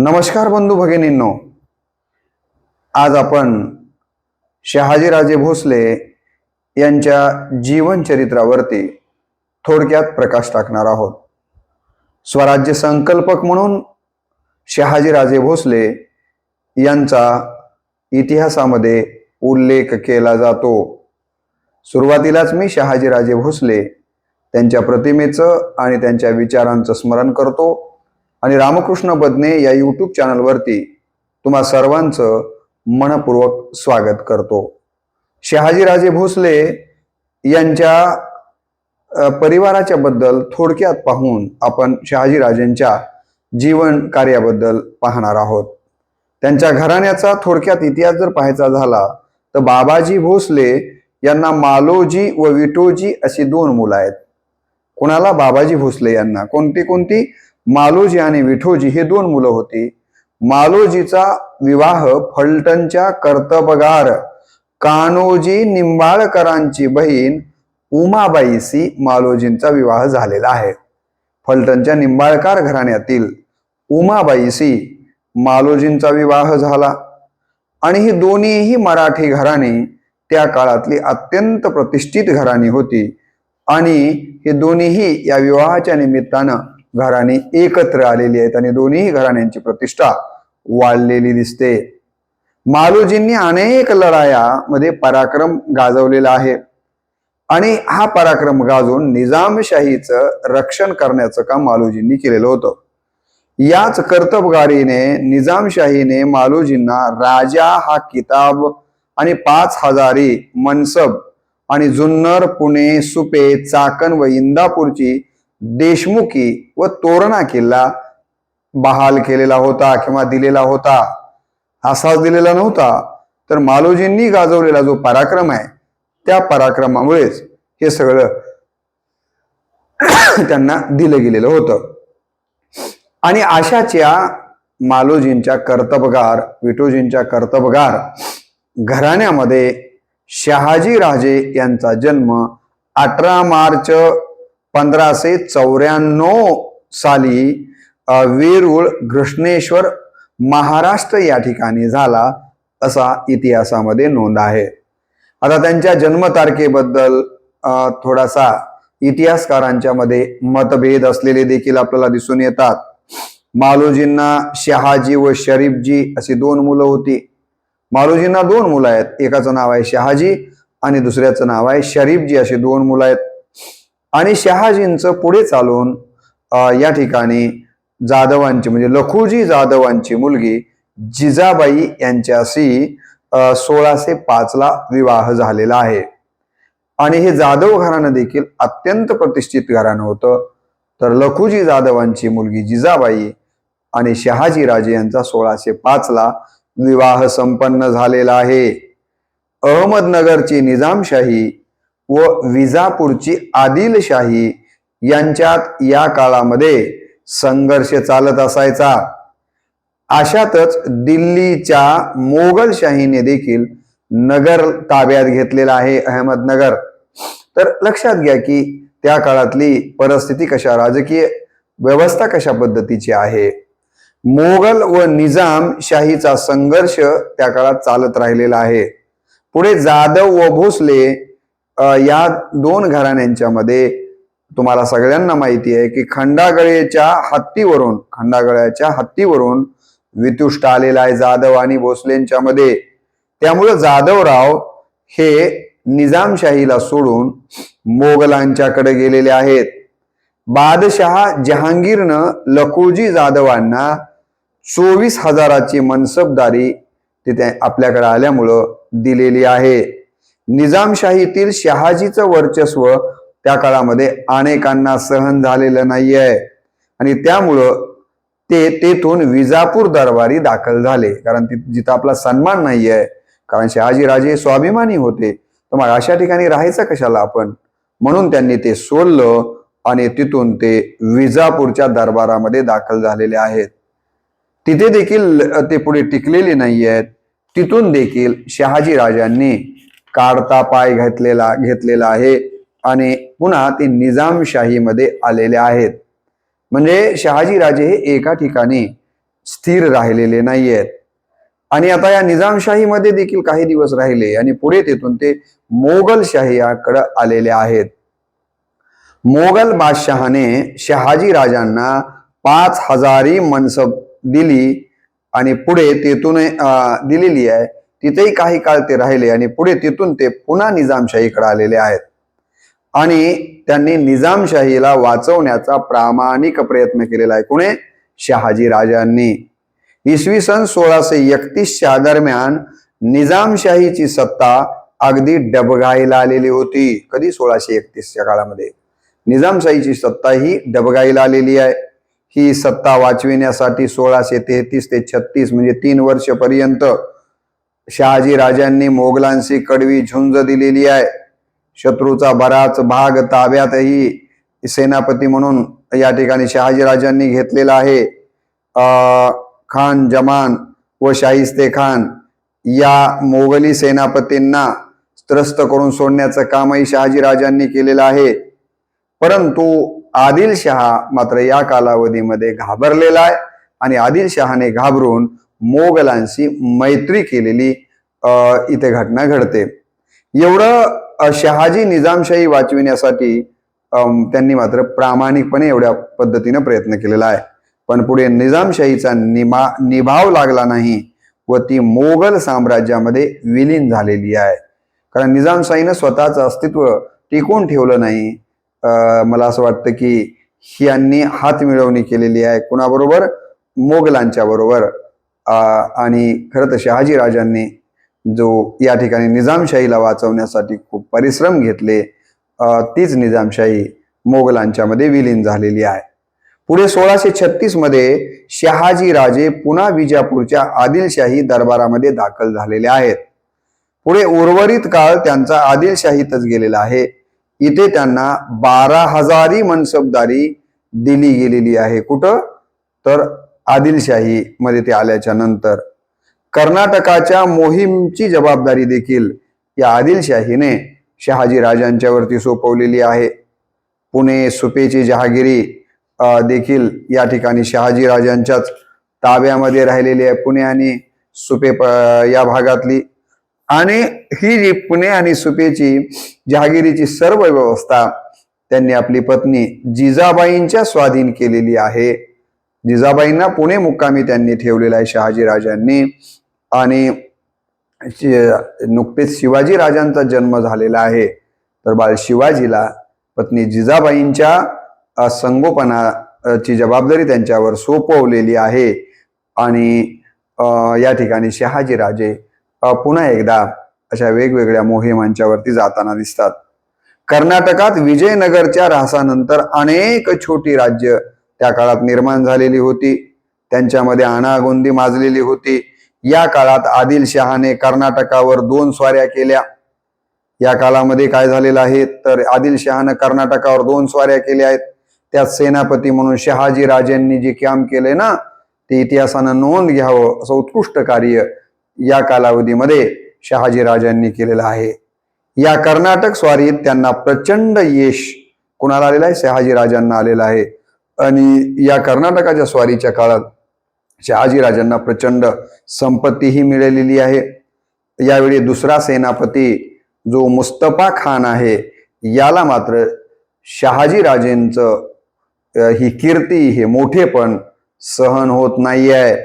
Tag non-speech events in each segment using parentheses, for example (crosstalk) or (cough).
नमस्कार बंधू भगिनींनो. आज आपण शहाजीराजे भोसले यांच्या जीवनचरित्रावरती थोडक्यात प्रकाश टाकणार आहोत. स्वराज्य संकल्पक म्हणून शहाजीराजे भोसले यांचा इतिहासामध्ये उल्लेख केला जातो. सुरुवातीलाच मी शहाजीराजे भोसले त्यांच्या प्रतिमेचं आणि त्यांच्या विचारांचं स्मरण करतो. आणि रामकृष्ण बदने या यूट्यूब चॅनलवरती तुम्हा सर्वांचं मनपूर्वक स्वागत करतो. शहाजीराजे भोसले यांच्या परिवाराच्या बद्दल थोडक्यात पाहून आपण शहाजीराजेंच्या जीवन कार्याबद्दल पाहणार आहोत. त्यांच्या घराण्याचा थोडक्यात इतिहास जर पाहायचा झाला तर बाबाजी भोसले यांना मालोजी व विटोजी अशी दोन मुलं आहेत. कोणाला? बाबाजी भोसले यांना. कोणती कोणती? मालोजी आणि विठोजी हे दोन मुलं होती. मालोजीचा विवाह फलटणच्या कर्तबगार कान्होजी निंबाळकरांची बहीण उमाबाईशी मालोजींचा विवाह झालेला आहे. फलटणच्या निंबाळकर घराण्यातील उमाबाईशी मालोजींचा विवाह झाला. आणि ही दोन्हीही मराठी घराणी त्या काळातली अत्यंत प्रतिष्ठित घराणी होती. आणि हे दोन्हीही या विवाहाच्या निमित्तानं घराणी एकत्र आलेली आहेत आणि दोन्ही घराण्यांची प्रतिष्ठा वाढलेली दिसते. मालोजींनी अनेक लढायामध्ये पराक्रम गाजवलेला आहे. आणि हा पराक्रम गाजून निजामशाहीचं रक्षण करण्याचं काम मालोजींनी केलेलं होतं. याच कर्तबगारीने निजामशाहीने मालोजींना राजा हा किताब आणि पाच हजारी मनसब आणि जुन्नर पुणे सुपे चाकण व इंदापूरची देशमुखी व तोरणा किल्ला बहाल केलेला होता किंवा दिलेला होता. असाच दिलेला नव्हता. तर मालोजींनी गाजवलेला जो पराक्रम आहे त्या पराक्रमामुळेच हे सगळं (coughs) त्यांना दिलं गेलेलं होतं. आणि अशाच्या मालोजींच्या कर्तबगार विठोजींच्या कर्तबगार घराण्यामध्ये शहाजी राजे यांचा जन्म अठरा मार्च पंधराशे चौऱ्याण्णव साली वेरूळ घृष्णेश्वर महाराष्ट्र या ठिकाणी झाला असा इतिहासामध्ये नोंद आहे. आता त्यांच्या जन्मतारखेबद्दल थोडासा इतिहासकारांच्या मध्ये मतभेद असलेले देखील आपल्याला दिसून येतात. मालोजींना शहाजी व शरीफजी अशी दोन मुलं होती. मालोजींना दोन मुलं आहेत. एकाचं नाव आहे शहाजी आणि दुसऱ्याचं नाव आहे शरीफजी अशी दोन मुलं आहेत. आणि शहाजींचं पुढे चालून या ठिकाणी जाधवांची म्हणजे लखुजी जाधवांची मुलगी जिजाबाई यांच्याशी सोळाशे पाच ला विवाह झालेला आहे. आणि हे जाधव घराणं देखील अत्यंत प्रतिष्ठित घराणं होतं. तर लखुजी जाधवांची मुलगी जिजाबाई आणि शहाजी राजे यांचा सोळाशे पाच ला विवाह संपन्न झालेला आहे. अहमदनगरची निजामशाही व विजापूरची आदिलशाही यांच्यात या काळामध्ये संघर्ष चालत असायचा. अशातच दिल्लीच्या मोगलशाहीने देखील नगर ताब्यात घेतलेला आहे अहमदनगर. तर लक्षात घ्या की त्या काळातली परिस्थिती कशा राजकीय व्यवस्था कशा पद्धतीची आहे? मोगल व निजाम शाहीचा संघर्ष त्या काळात चालत राहिलेला आहे. पुढे जाधव व भोसले या दोन घराण्यांच्यामध्ये तुम्हाला सगळ्यांना माहिती आहे की खंडागळेच्या हत्तीवरून खंडागळ्याच्या हत्तीवरून वितुष्ट आलेला आहे जाधव आणि भोसलेंच्या मध्ये. त्यामुळं जाधवराव हे निजामशाहीला सोडून मोगलांच्याकडे गेलेले आहेत. बादशहा जहांगीरनं लखुजी जाधवांना चोवीस हजाराची मनसबदारी तिथे आपल्याकडे आल्यामुळं दिलेली आहे. निजामशाहीतील शहाजीचं वर्चस्व त्या काळामध्ये अनेकांना सहन झालेलं नाही आहे आणि त्यामुळं ते तेथून विजापूर दरबारी दाखल झाले. कारण जिथं आपला सन्मान नाही आहे कारण शहाजीराजे स्वाभिमानी होते तर मग अशा ठिकाणी राहायचं कशाला आपण? म्हणून त्यांनी ते सोडलं आणि तिथून ते विजापूरच्या दरबारामध्ये दाखल झालेले आहेत. तिथे देखील ते पुढे टिकलेले नाही आहेत तिथून देखील शहाजी राजांनी काढता पाय घेतलेला घेतलेला आहे आणि पुन्हा ते निजामशाहीमध्ये आलेले आहेत. म्हणजे शहाजीराजे हे एका ठिकाणी स्थिर राहिलेले नाही आहेत आणि आता या निजामशाहीमध्ये देखील काही दिवस राहिले आणि पुढे तेथून ते मोगलशाहीकडे आलेले आहेत. मोगल बादशहाने शहाजी राजांना पाच हजारी मनसब दिली आणि पुढे तेथून अं, दिलेली आहे. तिथेही काही काळ ते राहिले आणि पुढे तिथून ते पुन्हा निजामशाहीकडे आलेले आहेत. आणि त्यांनी निजामशाहीला वाचवण्याचा प्रामाणिक प्रयत्न केलेला आहे. कुणे? शहाजी राजांनी. इसवी सन सोळाशे एकतीसच्या दरम्यान निजामशाहीची सत्ता अगदी डबघाईला आलेली होती. कधी? सोळाशे एकतीसच्या काळामध्ये. निजामशाहीची सत्ता ही डबघाईला आलेली आहे. ही सत्ता वाचविण्यासाठी सोळाशे तेहतीस ते छत्तीस म्हणजे तीन वर्षपर्यंत शहाजी राजांनी मोगलांशी कडवी झुंज दिलेली आहे. शत्रूचा बराच भाग ताब्यातही सेनापती म्हणून या ठिकाणी शहाजी राजांनी घेतलेला आहे. खान जमान व शाहिस्ते खान या मोगली सेनापतींना त्रस्त करून सोडण्याचं कामही शहाजी राजांनी केलेलं आहे. परंतु आदिलशहा मात्र या कालावधीमध्ये घाबरलेला आहे आणि आदिलशहाने घाबरून मोगलांशी मैत्री केलेली इथे घटना घडते. एवढं शहाजी निजामशाही वाचविण्यासाठी त्यांनी मात्र प्रामाणिकपणे एवढ्या पद्धतीनं प्रयत्न केलेला आहे. पण पुढे निजामशाहीचा निमा निभाव लागला नाही व ती मोगल साम्राज्यामध्ये विलीन झालेली आहे. कारण निजामशाहीनं स्वतःचं अस्तित्व टिकून ठेवलं नाही. मला असं वाटतं की यांनी हात मिळवणी केलेली आहे. कुणाबरोबर? मोगलांच्या बरोबर आणि खरं तर शहाजी राजांनी जो या ठिकाणी निजामशाहीला वाचवण्यासाठी खूप परिश्रम घेतले तीच निजामशाही मोगलांच्या मध्ये विलीन झालेली आहे. पुढे सोळाशे छत्तीसमध्ये शहाजीराजे पुन्हा विजापूरच्या आदिलशाही दरबारामध्ये दाखल झालेले आहेत. पुढे उर्वरित काळ त्यांचा आदिलशाहीतच गेलेला आहे. इथे त्यांना बारा हजारी मनसबदारी दिली गेलेली आहे. कुठं? तर आदिलशाही मध्ये ते आल्याच्यानंतर कर्नाटकाच्या मोहीमची जबाबदारी देखील या आदिलशाहीने शहाजी राजांच्यावरती सोपवलेली आहे. पुणे सुपेची जहागिरी देखील या ठिकाणी शहाजी राजांच्याच ताब्यामध्ये राहिलेली आहे पुणे आणि सुपे प- या भागातली. आणि ही जी पुणे आणि सुपेची जहागिरीची सर्व व्यवस्था त्यांनी आपली पत्नी जिजाबाईंच्या स्वाधीन केलेली आहे. जिजाबाईंना पुणे मुक्कामी त्यांनी ठेवलेला आहे शहाजी राजांनी. आणि नुकतेच शिवाजी राजांचा जन्म झालेला आहे. तर बाळ शिवाजीला पत्नी जिजाबाईंच्या संगोपनाची जबाबदारी त्यांच्यावर सोपवलेली आहे. आणि या ठिकाणी शहाजीराजे पुन्हा एकदा अशा वेगवेगळ्या मोहिमांच्यावरती जाताना दिसतात. कर्नाटकात विजयनगरच्या ऱ्हासानंतर अनेक छोटी राज्य त्या काळात निर्माण झालेली होती. त्यांच्यामध्ये आणागोंदी माजलेली होती. या काळात आदिलशहाने कर्नाटकावर दोन स्वाऱ्या केल्या. या काळामध्ये काय झालेलं आहे? तर आदिलशहानं कर्नाटकावर दोन स्वाऱ्या केल्या आहेत. त्यात सेनापती म्हणून शहाजी राजांनी जे काम केले ना ते इतिहासानं नोंद घ्यावं असं उत्कृष्ट कार्य या कालावधीमध्ये शहाजी राजांनी केलेलं आहे. या कर्नाटक स्वारीत त्यांना प्रचंड यश कुणाला आलेलं आहे? शहाजी राजांना आलेलं आहे. आणि या कर्नाटकाच्या स्वारीच्या काळात शहाजी राजांना प्रचंड संपत्तीही मिळालेली आहे. यावेळी दुसरा सेनापती जो मुस्तफा खान आहे याला मात्र शहाजीराजेंचं ही कीर्ती हे मोठेपण सहन होत नाही आहे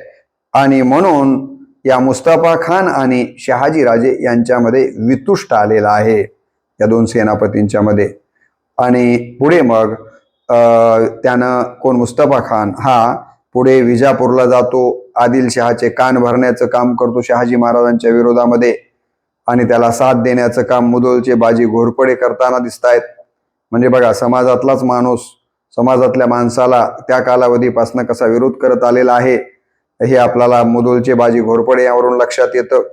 आणि म्हणून या मुस्तफा खान आणि शहाजीराजे यांच्यामध्ये वितुष्ट आलेला आहे या दोन सेनापतींच्या मध्ये आणि पुढे मग त्यानं कोण मुस्तफा खान हा पुढे विजापूरला जातो आदिलशहाचे कान भरण्याचं काम करतो शहाजी महाराजांच्या विरोधामध्ये आणि त्याला साथ देण्याचं काम मुदोलचे बाजी घोरपडे करताना दिसत आहेत म्हणजे बघा समाजातलाच माणूस समाजातल्या माणसाला त्या कालावधीपासून कसा विरोध करत आलेला आहे हे आपल्याला मुदोलचे बाजी घोरपडे यावरून लक्षात येतं.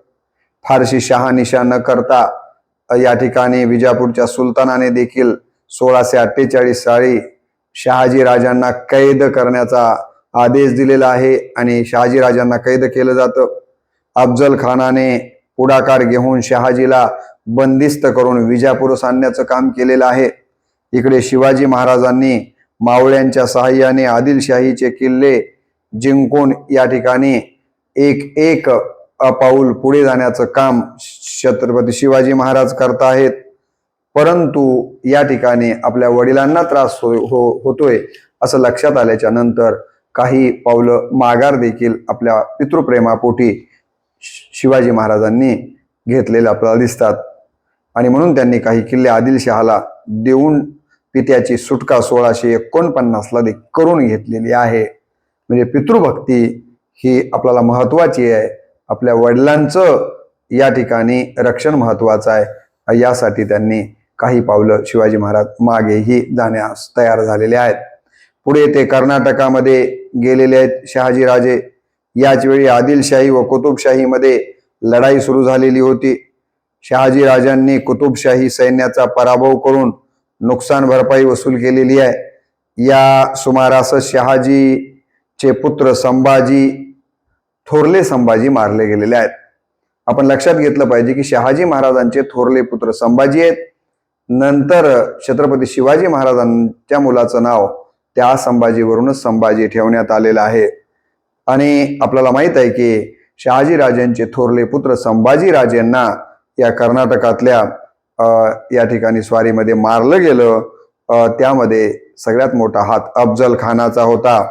फारशी शहानिशा न करता या ठिकाणी विजापूरच्या सुलतानाने देखील सोळाशे अठ्ठेचाळीस साली शहाजी राजांना कैद करण्याचा आदेश दिलेला आहे आणि शहाजी राजांना कैद केलं जातं. अफजल खानाने पुढाकार घेऊन शहाजीला बंदिस्त करून विजापूर आणण्याचं काम केलेलं आहे. इकडे शिवाजी महाराजांनी मावळ्यांच्या सहाय्याने आदिलशाहीचे किल्ले जिंकून या ठिकाणी एक एक पाऊल पुढे जाण्याचं काम छत्रपती शिवाजी महाराज करत आहेत. परंतु या ठिकाणी आपल्या वडिलांना त्रास हो, हो होतोय असं लक्षात आल्याच्यानंतर काही पावलं माघार देखील आपल्या पितृप्रेमापोटी शि- शिवाजी महाराजांनी घेतलेले आपल्याला दिसतात. आणि म्हणून त्यांनी काही किल्ले आदिलशहाला देऊन पित्याची सुटका सोळाशे एकोणपन्नासला दे करून घेतलेली आहे. म्हणजे पितृभक्ती ही आपल्याला महत्वाची आहे. आपल्या वडिलांचं या ठिकाणी रक्षण महत्वाचं आहे. यासाठी त्यांनी काही पावलं शिवाजी महाराज मागेही जाण्यास तयार झालेले आहेत. पुढे ते कर्नाटकामध्ये गेलेले आहेत शहाजीराजे. याच वेळी आदिलशाही व कुतुबशाहीमध्ये लढाई सुरू झालेली होती. शहाजी राजांनी कुतुबशाही सैन्याचा पराभव करून नुकसान भरपाई वसूल केलेली आहे. या सुमारास शहाजीचे पुत्र संभाजी थोरले संभाजी मारले गेलेले आहेत. आपण लक्षात घेतलं पाहिजे की शहाजी महाराजांचे थोरले पुत्र संभाजी आहेत. नंतर छत्रपती शिवाजी महाराजांच्या मुलाचं नाव त्या संभाजीवरूनच संभाजी ठेवण्यात आलेलं आहे. आणि आपल्याला माहीत आहे की शहाजीराजांचे थोरले पुत्र संभाजीराजेंना या कर्नाटकातल्या या ठिकाणी स्वारीमध्ये मारलं गेलं. त्यामध्ये सगळ्यात मोठा हात अफजल खानाचा होता.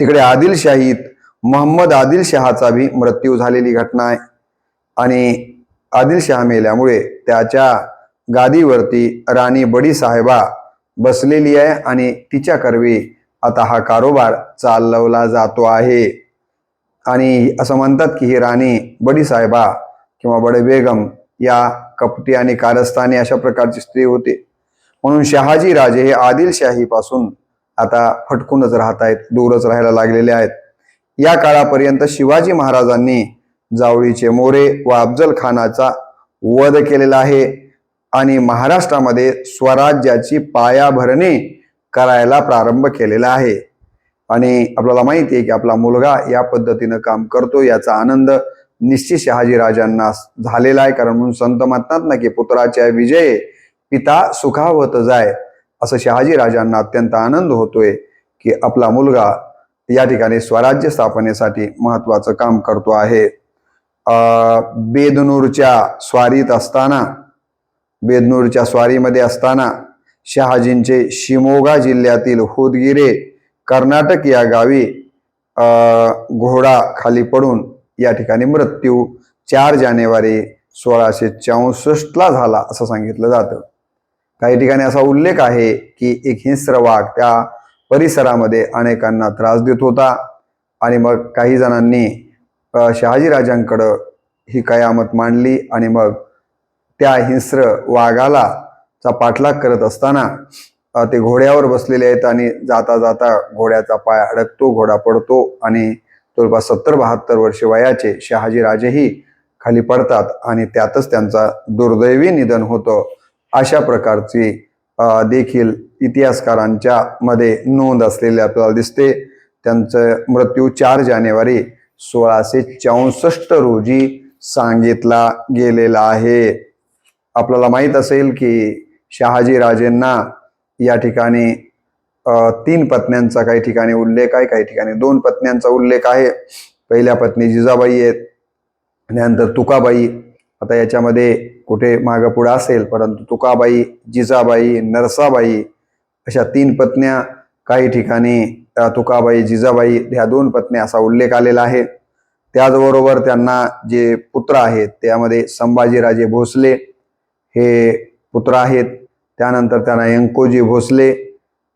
तिकडे आदिलशाहीत मोहम्मद आदिलशहाचा भी मृत्यू झालेली घटना आहे. आणि आदिलशहा मेल्यामुळे त्याच्या गादीवरती राणी बडी साहेबा बसलेली आहे आणि तिच्या करवी आता हा कारोबार चालवला जातो आहे. आणि असं म्हणतात की ही राणी बडी साहेबा किंवा बडे बेगम या कपटी आणि कारस्थानी अशा प्रकारची स्त्री होती. म्हणून शहाजी राजे हे आदिलशाहीपासून आता फटकूनच राहत आहेत दूरच राहायला लागलेले आहेत. या काळापर्यंत शिवाजी महाराजांनी जावळीचे मोरे व अफजल खानाचा वध केलेला आहे. आणि महाराष्ट्रामध्ये स्वराज्याची पायाभरणी करायला प्रारंभ केलेला आहे. आणि आपल्याला माहिती आहे की आपला मुलगा या पद्धतीनं काम करतो याचा आनंद निश्चित शहाजी राजांना झालेला आहे. कारण म्हणून संत म्हणतात ना की पुत्राच्या विजय पिता सुखावत जाय. असं शहाजी राजांना अत्यंत आनंद होतोय की आपला मुलगा या ठिकाणी स्वराज्य स्थापनेसाठी महत्वाचं काम करतो आहे. बेदनूरच्या स्वारीत असताना बेदनूरच्या स्वारीमध्ये असताना शहाजींचे शिमोगा जिल्ह्यातील होदगिरे कर्नाटक या गावी घोडा खाली पडून या ठिकाणी मृत्यू. चार जानेवारी सोळाशे चौसष्टला झाला असं सांगितलं जातं. काही ठिकाणी असा उल्लेख आहे की एक हिंस्र वाघ त्या परिसरामध्ये अनेकांना त्रास देत होता आणि मग काही जणांनी शहाजीराजांकडं ही कयामत मांडली आणि मग त्या हिंस्र वाघाला चा पाठलाग करत असताना ते घोड्यावर बसलेले आहेत आणि जाता जाता घोड्याचा पाय अडकतो घोडा पडतो आणि जवळपास सत्तर बहात्तर वर्ष वयाचे शहाजीराजेही खाली पडतात आणि त्यातच त्यांचा दुर्दैवी निधन होतं. अशा प्रकारची देखील इतिहासकारांच्या मध्ये नोंद असलेली आपल्याला दिसते. त्यांचं मृत्यू चार जानेवारी सोळाशे चौसष्ट रोजी सांगितला गेलेला आहे. आपल्याला माहीत असेल की शहाजी राजेंना या ठिकाणी तीन पत्न्यांचा काही ठिकाणी उल्लेख आहे काही ठिकाणी दोन पत्न्यांचा उल्लेख आहे. पहिल्या पत्नी जिजाबाई आहेत त्यानंतर तुकाबाई. आता याच्यामध्ये कुठे मागं पुढं असेल परंतु तुकाबाई जिजाबाई नरसाबाई अशा तीन पत्न्या काही ठिकाणी तुकाबाई जिजाबाई ह्या दोन पत्न्या असा उल्लेख आलेला आहे. त्याचबरोबर त्यांना जे पुत्र आहेत त्यामध्ये संभाजीराजे भोसले हे पुत्र आहेत. त्यानंतर त्यांना यंकोजी भोसले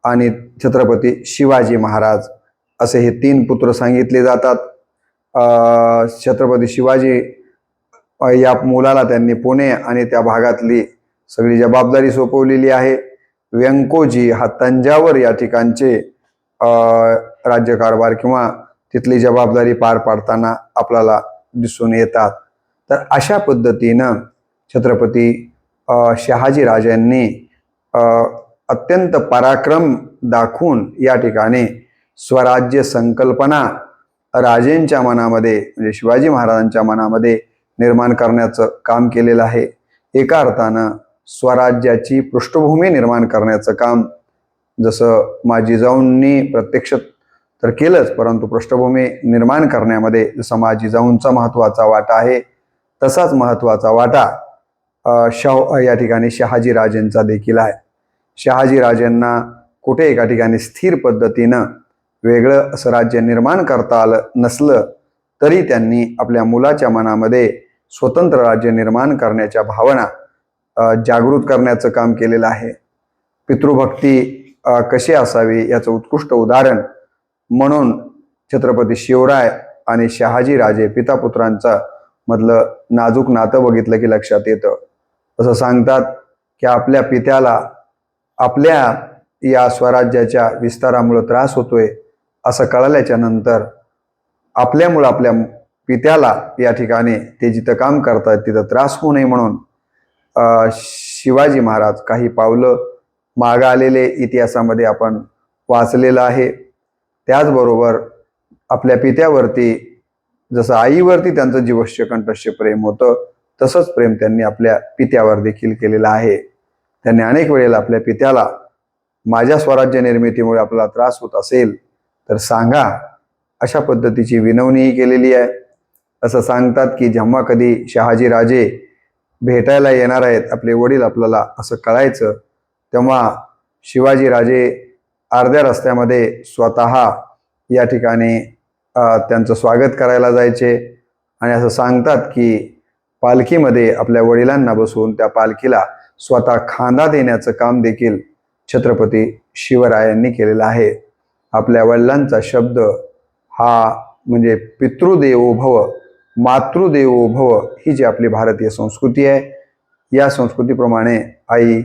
आणि छत्रपती शिवाजी महाराज असे हे तीन पुत्र सांगितले जातात. छत्रपती शिवाजी या मुलाला त्यांनी पुणे आणि त्या भागातली सगळी जबाबदारी सोपवलेली आहे. व्यंकोजी हा तंजावर या ठिकाणचे राज्यकारभार किंवा तिथली जबाबदारी पार पाडताना आपल्याला दिसून येतात. तर अशा पद्धतीनं छत्रपती शहाजी राजांनी अत्यंत पराक्रम दाखवून या ठिकाणी स्वराज्य संकल्पना राजेंच्या मनामध्ये म्हणजे शिवाजी महाराजांच्या मनामध्ये निर्माण करण्याचं काम केलेलं आहे. एका अर्थानं स्वराज्याची पृष्ठभूमी निर्माण करण्याचं काम जसं माझी जाऊंनी प्रत्यक्ष तर केलंच परंतु पृष्ठभूमी निर्माण करण्यामध्ये जसं माझी जाऊंचा महत्त्वाचा वाटा आहे. तसाच महत्त्वाचा वाटा शाह या ठिकाणी शहाजी राजेंचा देखील आहे. शहाजी राजेंना कुठे एका ठिकाणी स्थिर पद्धतीनं वेगळं असं राज्य निर्माण करता आलं नसलं तरी त्यांनी आपल्या मुलाच्या मनामध्ये स्वतंत्र राज्य निर्माण करण्याच्या भावना जागृत करण्याचं काम केलेलं आहे. पितृभक्ती कशी असावी याचं उत्कृष्ट उदाहरण म्हणून छत्रपती शिवराय आणि शहाजीराजे पितापुत्रांचा मधलं नाजूक नातं बघितलं की लक्षात येतं. असं सांगतात की आपल्या पित्याला आपल्या या स्वराज्याच्या विस्तारामुळं त्रास होतोय असं कळल्याच्या नंतर आपल्यामुळं आपल्या पित्याला या ठिकाणी ते जिथं काम करतात तिथं त्रास होऊ नये म्हणून शिवाजी महाराज काही पावलं मागं आलेले इतिहासामध्ये आपण वाचलेलं आहे. त्याचबरोबर आपल्या पित्यावरती जसं आईवरती त्यांचं जीवश्य कंठस्य प्रेम होतं तसंच प्रेम त्यांनी आपल्या पित्यावर देखील केलेलं आहे. त्यांनी अनेक वेळेला आपल्या पित्याला माझ्या स्वराज्य निर्मितीमुळे आपल्याला त्रास होत असेल तर सांगा. अशा पद्धतीची विनवणीही केलेली आहे. असं सांगतात की जेव्हा कधी शहाजी राजे भेटायला येणार आहेत आपले वडील आपल्याला असं कळायचं तेव्हा शिवाजी राजे अर्ध्या रस्त्यामध्ये स्वतः या ठिकाणी त्यांचं स्वागत करायला जायचे. आणि असं सांगतात की पालखीमध्ये आपल्या वडिलांना बसवून त्या पालखीला स्वतः खांदा देण्याचं काम देखील छत्रपती शिवरायांनी केलेलं आहे. आपल्या वडिलांचा शब्द हा म्हणजे पितृदेवो भव मातृदेवो भव ही जी आपली भारतीय संस्कृती आहे या संस्कृतीप्रमाणे आई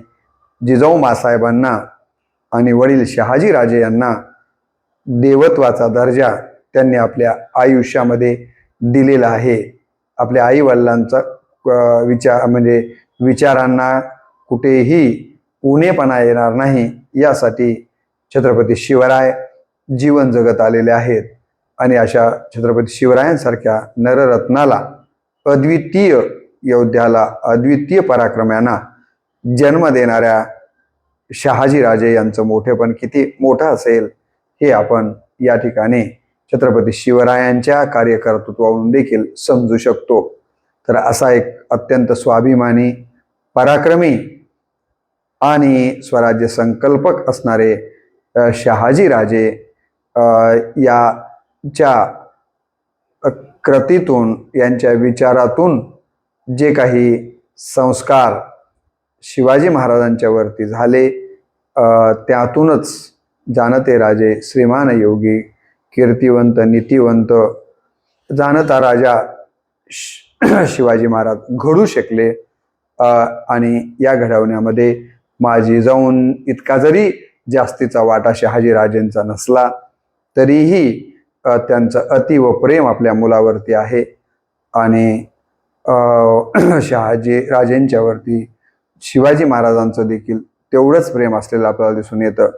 जिजाऊ मासाहेबांना आणि वडील शहाजी राजे यांना देवत्वाचा दर्जा त्यांनी आपल्या आयुष्यामध्ये दिलेला आहे. आपल्या आई वडिलांचा विचार म्हणजे विचारांना कुठेही उणेपणा येणार नाही यासाठी छत्रपती शिवराय जीवन जगत आलेले आहेत. आणि अशा छत्रपती शिवरायांसारख्या नररत्नाला अद्वितीय योद्ध्याला अद्वितीय पराक्रम्यांना जन्म देणाऱ्या शहाजीराजे यांचं मोठेपण किती मोठं असेल हे आपण या ठिकाणी छत्रपती शिवरायांच्या कार्यकर्तृत्वावरून देखील समजू शकतो. तर असा एक अत्यंत स्वाभिमानी पराक्रमी आणि स्वराज्य संकल्पक असणारे शहाजीराजे शहाजी राजे याच्या कृतीतून यांच्या विचारातून जे काही संस्कार शिवाजी महाराजांच्या वरती झाले त्यातूनच जाणते राजे श्रीमान योगी कीर्तिवंत नीतिवंत जाणता राजा श- (clears throat) शिवाजी महाराज घडू शकले. आणि या घडवण्यामध्ये माझी जाऊन इतका जरी जास्तीचा वाटा शहाजी राजेंचा नसला तरीही त्यांचं अतीव प्रेम आपल्या मुलावरती आहे. आणि (clears throat) शहाजी राजेंच्यावरती शिवाजी महाराजांचं देखील तेवढंच प्रेम असलेलं आपल्याला दिसून येतं.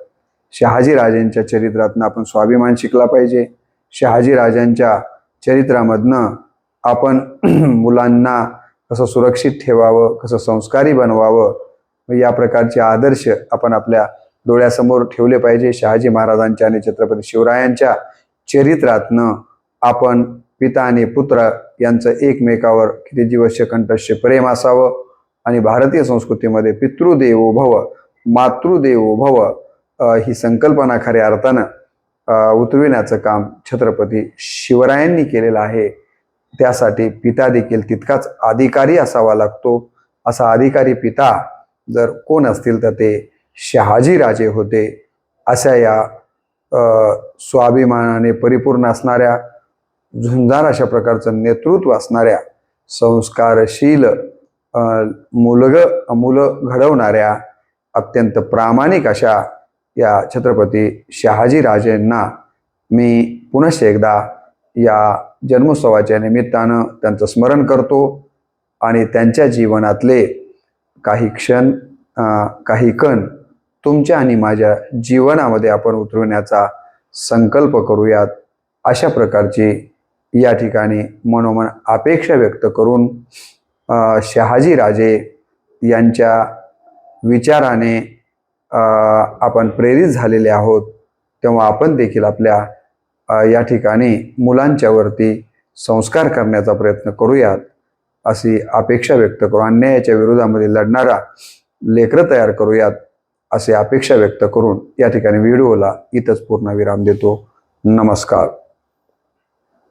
शहाजी राजेंच्या चरित्रातनं आपण स्वाभिमान शिकला पाहिजे. शहाजी राजांच्या चरित्रामधनं आपण (clears throat) मुलांना कसं सुरक्षित ठेवावं कसं संस्कारी बनवावं या प्रकारचे आदर्श आपण आपल्या डोळ्यासमोर ठेवले पाहिजे. शहाजी महाराजांच्या आणि छत्रपती शिवरायांच्या चरित्रातनं आपण पिता आणि पुत्र यांचं एकमेकावर किती दिवस कंठस्य प्रेम असावं आणि भारतीय संस्कृतीमध्ये पितृदेवो भव मातृदेवो भव ही संकल्पना खऱ्या अर्थानं उतविण्याचं उतरविण्याचं काम छत्रपती शिवरायांनी केलेलं आहे. त्यासाठी पिता देखील तितकाच अधिकारी असावा लागतो. असा अधिकारी पिता जर कोण असतील तर ते शहाजीराजे होते. अशा या स्वाभिमानाने परिपूर्ण असणाऱ्या झुंजार अशा प्रकारचं नेतृत्व असणाऱ्या संस्कारशील मुलग मुलं घडवणाऱ्या अत्यंत प्रामाणिक अशा या छत्रपती शहाजी राजेंना मी पुनश एकदा या जन्मोत्सवाच्या निमित्तानं त्यांचं स्मरण करतो आणि त्यांच्या जीवनातले काही क्षण काही कण तुमच्या आणि माझ्या जीवनामध्ये आपण उतरवण्याचा संकल्प करूयात अशा प्रकारची या ठिकाणी मनोमन अपेक्षा व्यक्त करून शहाजीराजे यांच्या विचाराने आपण प्रेरित झालेले आहोत तेव्हा आपण देखील आपल्या या ठिकाणी मुलांच्यावरती संस्कार करण्याचा प्रयत्न करूयात अशी अपेक्षा व्यक्त करू. अन्यायाच्या विरोधामध्ये लढणारा लेकरं तयार करूयात अशी अपेक्षा व्यक्त करून या ठिकाणी व्हिडिओला इथंच पूर्ण विराम देतो. नमस्कार.